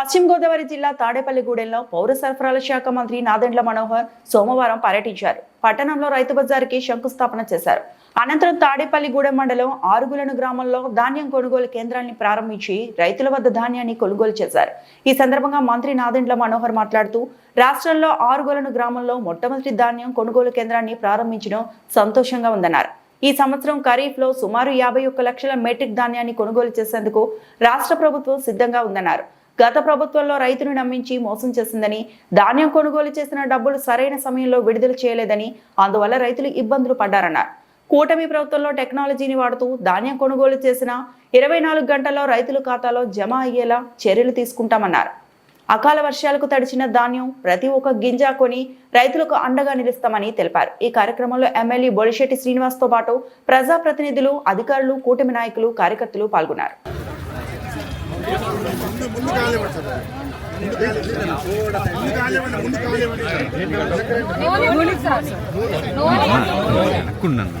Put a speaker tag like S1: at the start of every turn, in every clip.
S1: పశ్చిమ గోదావరి జిల్లా తాడేపల్లిగూడెంలో పౌర సరఫరాల శాఖ మంత్రి నాదెండ్ల మనోహర్ సోమవారం పర్యటించారు. పట్టణంలో రైతు బజార్కి శంకుస్థాపన చేశారు. అనంతరం తాడేపల్లిగూడెం మండలం ఆరుగులను గ్రామంలో ధాన్యం కొనుగోలు కేంద్రాన్ని ప్రారంభించి రైతుల వద్ద ధాన్యాన్ని కొనుగోలు చేశారు. ఈ సందర్భంగా మంత్రి నాదెండ్ల మనోహర్ మాట్లాడుతూ రాష్ట్రంలో ఆరుగులను గ్రామంలో మొట్టమొదటి ధాన్యం కొనుగోలు కేంద్రాన్ని ప్రారంభించడం సంతోషంగా ఉందన్నారు. ఈ సంవత్సరం ఖరీఫ్లో సుమారు యాభై ఒక్క లక్షల మెట్రిక్ ధాన్యాన్ని కొనుగోలు చేసేందుకు రాష్ట్ర ప్రభుత్వం సిద్ధంగా ఉందన్నారు. గత ప్రభుత్వంలో రైతును నమ్మించి మోసం చేసిందని ధాన్యం కొనుగోలు చేసిన డబ్బులు సరైన సమయంలో విడుదల చేయలేదని అందువల్ల రైతులు ఇబ్బందులు పడ్డారన్నారు. కూటమి ప్రభుత్వంలో టెక్నాలజీని వాడుతూ ధాన్యం కొనుగోలు చేసిన ఇరవై నాలుగు గంటల్లో రైతుల ఖాతాలో జమ అయ్యేలా చర్యలు తీసుకుంటామన్నారు. అకాల వర్షాలకు తడిచిన ధాన్యం ప్రతి ఒక్క గింజ కొని రైతులకు అండగా నిలుస్తామని తెలిపారు. ఈ కార్యక్రమంలో ఎమ్మెల్యే బొలిశెట్టి శ్రీనివాస్తో పాటు ప్రజాప్రతినిధులు అధికారులు కూటమి నాయకులు కార్యకర్తలు పాల్గొన్నారు.
S2: ముందు కాలేవండి సార్ ముందు కాలేవండి ముందు కాలేవండి
S3: అనుకున్నాను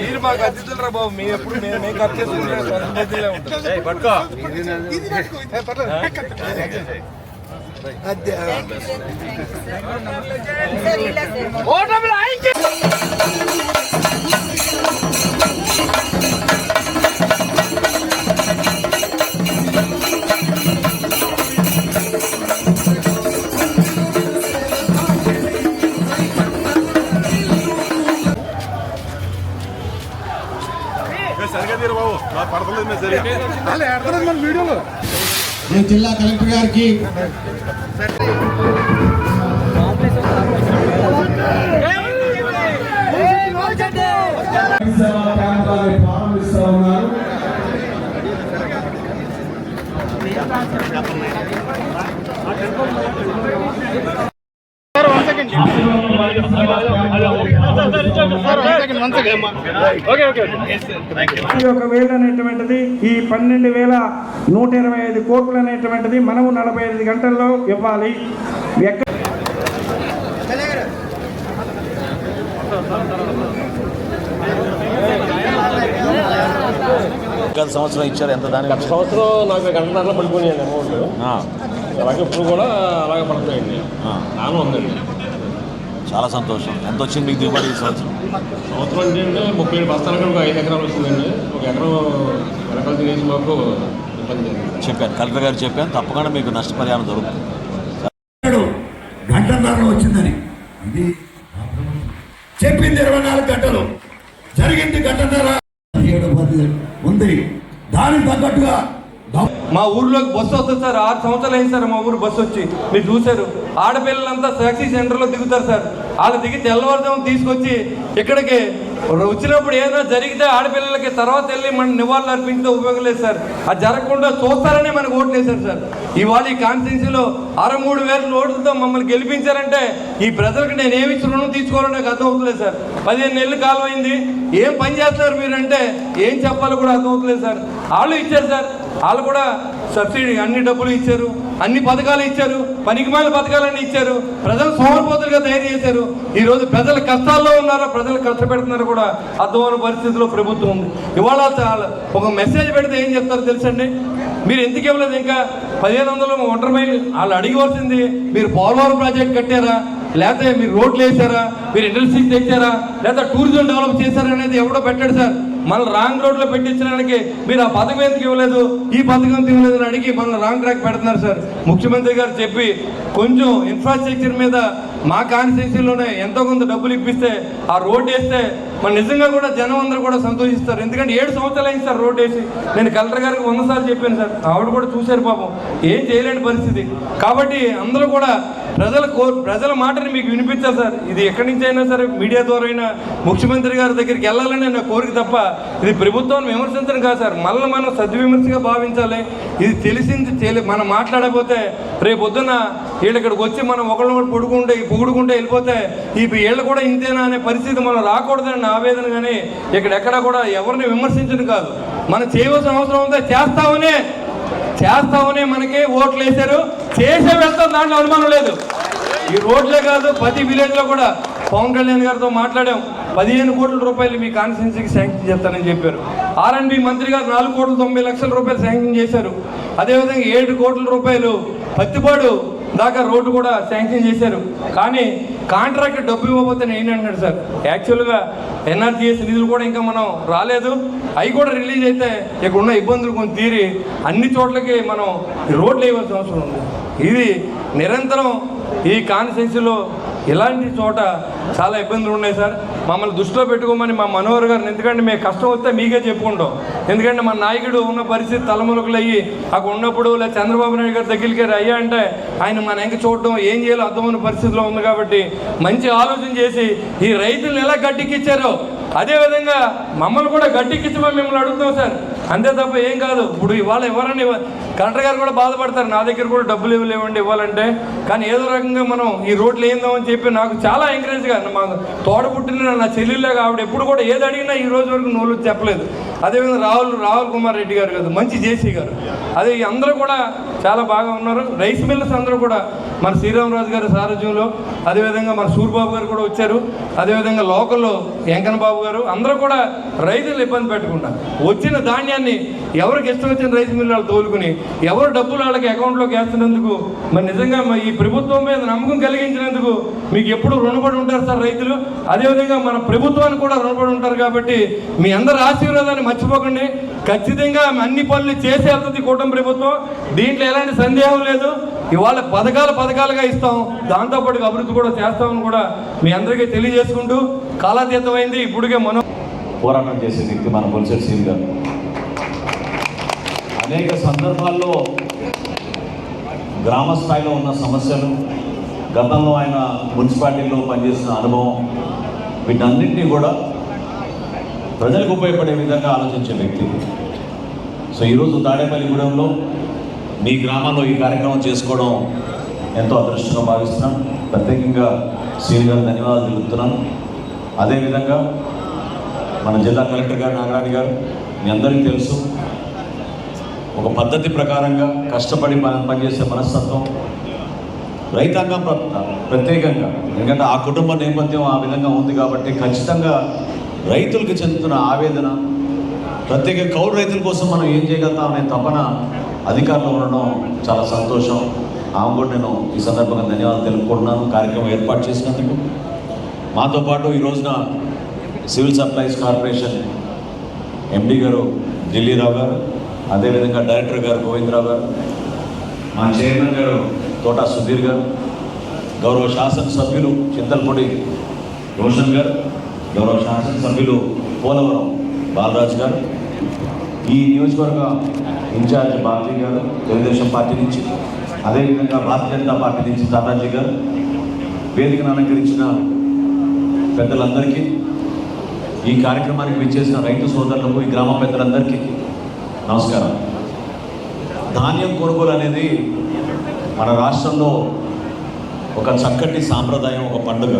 S4: మీరు మాకు అతిథులరా బాబు మేము ఎప్పుడు మేము ఖర్చు చేసుకుంటే సొంత ఉంటుంది పట్టుకో
S2: సరిగా తీరు బాబు. నా పడతలేదు మేము సరిగా అలా ఎడతలేదు మన వీడియోలో.
S5: నేను జిల్లా కలెక్టర్ గారికి ప్రారంభిస్తా ఉన్నారు
S6: ఒక వేలు అనేటువంటిది ఈ పన్నెండు వేల నూట ఇరవై ఐదు కోట్లు అనేటువంటిది మనము నలభై ఐదు గంటల్లో ఇవ్వాలి.
S3: గత సంవత్సరం ఇచ్చారు ఎంత దాని
S7: గత సంవత్సరం నాకు గంటన్నరలో పడిపోయాయండి అమౌంట్. అలాగే ఇప్పుడు కూడా అలాగే పడుతున్నాయండి నాన్న ఉందండి.
S3: చాలా సంతోషం. ఎంత వచ్చింది మీకు దిగుబడి ఈ సంవత్సరం?
S7: సంవత్సరం అంటే అండి ముప్పై ఏడు బస్తాలకు ఒక ఐదు ఎకరాలు వస్తుందండి. ఒక ఎకరం వెనకాల తినేసి మాకు ఇబ్బంది
S3: చెప్పాను కలెక్టర్ గారు చెప్పాను తప్పకుండా మీకు నష్టపరిహారం దొరుకుతుంది.
S5: గంటన్నర వచ్చిందని. ఇది. చెప్పింది ఇరవై నాలుగు గంటలు. జరిగింది గంటన్నర.
S4: మా ఊర్లోకి బస్సు వస్తుంది సార్ ఆరు సంవత్సరాలు అయింది సార్ మా ఊరు బస్సు వచ్చి. మీరు చూశారు. ఆడపిల్లలంతా సాక్షి సెంటర్లో దిగుతారు సార్. వాళ్ళు దిగి తెల్లవారుజాము తీసుకొచ్చి ఇక్కడికి వచ్చినప్పుడు ఏదైనా జరిగితే ఆడపిల్లలకి తర్వాత వెళ్ళి మన నివాళులు అర్పించే ఉపయోగం లేదు సార్. అది జరగకుండా చూస్తారనే మనకు ఓట్లు వేశారు సార్. ఇవాళ ఈ కాన్స్టిట్యూన్సీలో అరవై మూడు వేల ఓట్లతో మమ్మల్ని గెలిపించారంటే ఈ ప్రజలకు నేను ఏమి రుణం తీసుకోవాలో నాకు అర్థం అవుతలేదు సార్. పదిహేను నెలలు కాలం అయింది. ఏం పని చేస్తారు మీరంటే ఏం చెప్పాలో కూడా అర్థం అవుతలేదు సార్. వాళ్ళు ఇచ్చారు సార్. వాళ్ళు కూడా సబ్సిడీ అన్ని డబ్బులు ఇచ్చారు అన్ని పథకాలు ఇచ్చారు పనికిమాల పథకాలన్నీ ఇచ్చారు ప్రజలు సోమరిపోతులుగా తయారు చేశారు. ఈ రోజు ప్రజలు కష్టాల్లో ఉన్నారో ప్రజలు కష్టపెడుతున్నారో కూడా అర్థమైన పరిస్థితిలో ప్రభుత్వం ఉంది. ఇవాళ చాలా ఒక మెసేజ్ పెడితే ఏం చెప్తారో తెలుసండి? మీరు ఎందుకు ఇవ్వలేదు ఇంకా? పదిహేను వందలు ఒంటరి మైల్ వాళ్ళు అడిగివలసింది మీరు పోలవరం ప్రాజెక్ట్ కట్టారా? లేకపోతే మీరు రోడ్లు వేసారా మీరు ఇండస్ట్రీస్ తెచ్చారా? లేదా టూరిజం డెవలప్ చేశారా అనేది ఎవడో పెట్టాడు సార్. మనల్ని రాంగ్ రోడ్లో పెట్టించడానికి మీరు ఆ పథకం ఎందుకు ఇవ్వలేదు? ఈ పథకం ఎందుకు ఇవ్వలేదు అని అడిగి మనల్ని రాంగ్ ట్రాక్ పెడుతున్నారు సార్. ముఖ్యమంత్రి గారు చెప్పి కొంచెం ఇన్ఫ్రాస్ట్రక్చర్ మీద మా కాన్స్టిట్యూన్సీలోనే ఎంతో కొంత డబ్బులు ఇప్పిస్తే ఆ రోడ్ వేస్తే మన నిజంగా కూడా జనం అందరూ కూడా సంతోషిస్తారు. ఎందుకంటే ఏడు సంవత్సరాలు అయింది సార్ రోడ్ వేసి. నేను కలెక్టర్ గారికి వంద సార్లు చెప్పాను సార్. ఆవిడ కూడా చూశారు పాపం. ఏం చేయలేని పరిస్థితి. కాబట్టి అందరూ కూడా ప్రజల కో ప్రజల మాటని మీకు వినిపించాలి సార్. ఇది ఎక్కడి నుంచి అయినా సరే మీడియా ద్వారా అయినా ముఖ్యమంత్రి గారి దగ్గరికి వెళ్ళాలని నా కోరిక తప్ప ఇది ప్రభుత్వాన్ని విమర్శించడం కాదు సార్. మళ్ళీ మనం సద్విమర్శగా భావించాలి. ఇది తెలిసింది తెలి మనం మాట్లాడకపోతే రేపు పొద్దున్న వీళ్ళు ఇక్కడికి వచ్చి మనం ఒకళ్ళు ఒకటి పొడుకుంటే పొగుడుకుంటే వెళ్ళిపోతే ఈ వీళ్ళు కూడా ఇంతేనా అనే పరిస్థితి మనం రాకూడదని నా ఆవేదన కానీ ఇక్కడెక్కడ కూడా ఎవరిని విమర్శించడం కాదు. మనం చేయవలసిన అవసరం ఉందా చేస్తామనే చేస్తామనే మనకి ఓట్లు వేశారు చేసే వెళ్తాం దాంట్లో అనుమానం లేదు. ఈ రోడ్లే కాదు ప్రతి విలేజ్లో కూడా పవన్ కళ్యాణ్ గారితో మాట్లాడాం. పదిహేను కోట్ల రూపాయలు మీ కాన్స్టిట్యున్సీకి శాంక్షన్ చేస్తానని చెప్పారు. ఆర్ఎండ్బి మంత్రి గారు నాలుగు కోట్ల తొంభై లక్షల రూపాయలు శాంక్షన్ చేశారు. అదేవిధంగా ఏడు కోట్ల రూపాయలు పత్తిపాడు దాకా రోడ్డు కూడా శాంక్షన్ చేశారు. కానీ కాంట్రాక్ట్ డబ్బు ఇవ్వబోతే నేను అంటున్నాడు సార్? యాక్చువల్గా ఎన్ఆర్జీఎస్ నిధులు కూడా ఇంకా మనం రాలేదు. అవి కూడా రిలీజ్ అయితే ఇక్కడ ఉన్న ఇబ్బందులు కొంచెం తీరి అన్ని చోట్లకి మనం రోడ్లు వేయవలసిన అవసరం ఉంది. ఇది నిరంతరం ఈ కాన్స్టిట్యున్సీలో ఇలాంటి చోట చాలా ఇబ్బందులు ఉన్నాయి సార్. మమ్మల్ని దృష్టిలో పెట్టుకోమని మా మనోహర్ గారిని ఎందుకంటే మేము కష్టం వస్తే మీకే చెప్పుకుంటాం. ఎందుకంటే మన నాయకుడు ఉన్న పరిస్థితి తలములకులు అయ్యి అక్కడ ఉన్నప్పుడు లేదా చంద్రబాబు నాయుడు గారి దగ్గరికి అయ్యా అంటే ఆయన మన ఎంక చూడడం ఏం చేయాలో అర్థమైన పరిస్థితిలో ఉంది కాబట్టి మంచి ఆలోచన చేసి ఈ రైతులను ఎలా గట్టికిచ్చారో అదేవిధంగా మమ్మల్ని కూడా గట్టికిచ్చమని మిమ్మల్ని అడుగుతాం సార్. అంతే తప్ప ఏం కాదు. ఇప్పుడు ఇవాళ ఎవరని ఇవ్వ- కలెక్టర్ గారు కూడా బాధపడతారు. నా దగ్గర కూడా డబ్బులు ఇవ్వలేవండి ఇవ్వాలంటే. కానీ ఏదో రకంగా మనం ఈ రోడ్లు ఏందామని చెప్పి నాకు చాలా ఎంకరేజ్గా మా తోడ పుట్టిన నా చెల్లెళ్ళగా ఆవిడ ఎప్పుడు కూడా ఏది అడిగినా ఈ రోజు వరకు నోళ్ళు చెప్పలేదు. అదేవిధంగా రాహుల్ రాహుల్ కుమార్ రెడ్డి గారు కదా మంచి జేసీ గారు. అదే అందరూ కూడా చాలా బాగా ఉన్నారు. రైస్ మిల్లర్స్ అందరూ కూడా మన శ్రీరామరాజు గారి సారథ్యంలో అదేవిధంగా మన సూర్బాబు గారు కూడా వచ్చారు. అదేవిధంగా లోకల్లో వెంకన్న బాబు గారు అందరూ కూడా రైతులు ఇబ్బంది పెట్టకుండా వచ్చిన ధాన్యాన్ని ఎవరికి ఇష్టం వచ్చిన రైస్ మిల్లు వాళ్ళు తోలుకుని ఎవరు డబ్బులు వాళ్ళకి అకౌంట్లోకి వేస్తున్నందుకు మరి నిజంగా మరి ఈ ప్రభుత్వం మీద నమ్మకం కలిగించినందుకు మీకు ఎప్పుడు రుణపడి ఉంటారు సార్ రైతులు? అదేవిధంగా మన ప్రభుత్వానికి కూడా రుణపడి ఉంటారు కాబట్టి మీ అందరి ఆశీర్వాదాన్ని మర్చిపోకండి. ఖచ్చితంగా అన్ని పనులు చేసి వెళ్తుంది కూటమి ప్రభుత్వం. దీంట్లో ఎలాంటి సందేహం లేదు. ఇవాళ పథకాలు పథకాలుగా ఇస్తాం. దాంతోపాటు అభివృద్ధి కూడా చేస్తామని కూడా మీ అందరికీ తెలియజేసుకుంటూ కాలాతీతమైంది. ఇప్పుడుగా మనం
S3: పోరాటం చేసే వ్యక్తి మన బొలిసెట్ సీన్ గారు. అనేక సందర్భాల్లో గ్రామ స్థాయిలో ఉన్న సమస్యలు గతంలో ఆయన మున్సిపాలిటీలో పనిచేసిన అనుభవం వీటన్నింటినీ కూడా ప్రజలకు ఉపయోగపడే విధంగా ఆలోచించే వ్యక్తి. సో ఈరోజు తాడేపల్లిగూడెంలో మీ గ్రామంలో ఈ కార్యక్రమం చేసుకోవడం ఎంతో అదృష్టంగా భావిస్తున్నాం. ప్రత్యేకంగా శ్రీని గారు ధన్యవాదాలు తెలుపుతున్నాను అదేవిధంగా మన జిల్లా కలెక్టర్ గారు నాగరాణి గారు మీ అందరికీ తెలుసు. ఒక పద్ధతి ప్రకారంగా కష్టపడి మనం పనిచేసే మనస్తత్వం రైతాంగం ప్ర- ప్రత్యేకంగా. ఎందుకంటే ఆ కుటుంబ నేపథ్యం ఆ విధంగా ఉంది కాబట్టి ఖచ్చితంగా రైతులకు చెందుతున్న ఆవేదన ప్రత్యేక కౌలు రైతుల కోసం మనం ఏం చేయగలుగుతాం అనే తపన అధికారులు ఉండడం చాలా సంతోషం. ఆమె కూడా నేను ఈ సందర్భంగా ధన్యవాదాలు తెలుపుకుంటున్నాను. కార్యక్రమం ఏర్పాటు చేసినందుకు మాతో పాటు ఈ రోజున సివిల్ సప్లైస్ కార్పొరేషన్ ఎండి గారు ఢిల్లీరావు గారు అదేవిధంగా డైరెక్టర్ గారు గోవిందరావు గారు మా చైర్మన్ గారు తోటా సుధీర్ గారు గౌరవ శాసనసభ్యులు చింతలపూడి రోషన్ గారు గౌరవ శాసనసభ్యులు పోలవరం బాలరాజు గారు ఈ నియోజకవర్గ ఇన్ఛార్జ్ భారతి గారు తెలుగుదేశం పార్టీ నుంచి అదేవిధంగా భారతీయ జనతా పార్టీ నుంచి తాతాజీ గారు వేదికను అలంకరించిన పెద్దలందరికీ ఈ కార్యక్రమానికి విచ్చేసిన రైతు సోదరులకు ఈ గ్రామ పెద్దలందరికీ నమస్కారం. ధాన్యం కొనుగోలు అనేది మన రాష్ట్రంలో ఒక చక్కటి సాంప్రదాయం ఒక పండుగ.